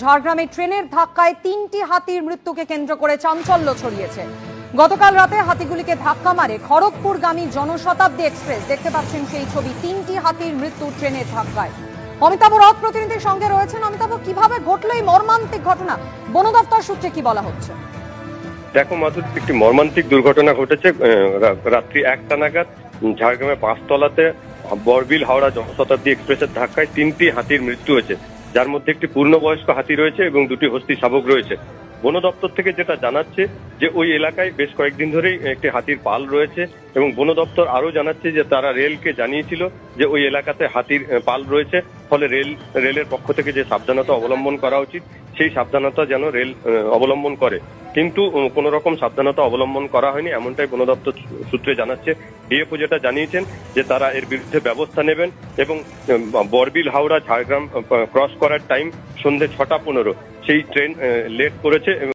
ঝাড়গ্রামে ট্রেনের ধাক্কায় তিনটি হাতির মৃত্যুকে কেন্দ্র করে চাঞ্চল্য ছড়িয়েছে। গতকাল রাতে হাতিগুলিকে ধাক্কা মারে খড়গপুরগামী জনশতাব্দী এক্সপ্রেস। দেখতে পাচ্ছেন সেই ছবি, তিনটি হাতির মৃত্যু ট্রেনের ধাক্কায়। অমিতাভ রথ প্রতিনিধির সঙ্গে রয়েছেন। অমিতাভ, কীভাবে ঘটলো এই মর্মান্তিক ঘটনা? বন দপ্তর সূত্রে কি বলা হচ্ছে? দেখো মাধুর, একটি মর্মান্তিক দুর্ঘটনা ঘটেছে রাত্রি একটা নাগাদ ঝাড়গ্রামের পাঁচতলাতে বরবিল হাওড়া জনশতাব্দী এক্সপ্রেসের ধাক্কায় তিনটি হাতির মৃত্যু হয়েছে। যার মধ্যে একটি পূর্ণবয়স্ক হাতি রয়েছে এবং দুটি হস্তি শাবক রয়েছে। বন দপ্তর থেকে যেটা জানাচ্ছে যে ওই এলাকায় বেশ কয়েকদিন ধরেই একটি হাতির পাল রয়েছে এবং বন দপ্তর আরও জানাচ্ছে যে তারা রেলকে জানিয়েছিল যে ওই এলাকাতে হাতির পাল রয়েছে। ফলে রেল, রেলের পক্ষ থেকে যে সাবধানতা অবলম্বন করা উচিত, সেই সাবধানতা যেন রেল অবলম্বন করে। কিন্তু কোন রকম সাবধানতা অবলম্বন করা হয়নি, এমনটাই বন দপ্তর সূত্রে জানাচ্ছে। ডিএফও যেটা জানিয়েছেন যে তারা এর বিরুদ্ধে ব্যবস্থা নেবেন এবং বরবিল, হাওড়া, ঝাড়গ্রাম ক্রস করার টাইম সন্ধে ছটা পনেরো। সেই ট্রেন লেট করেছে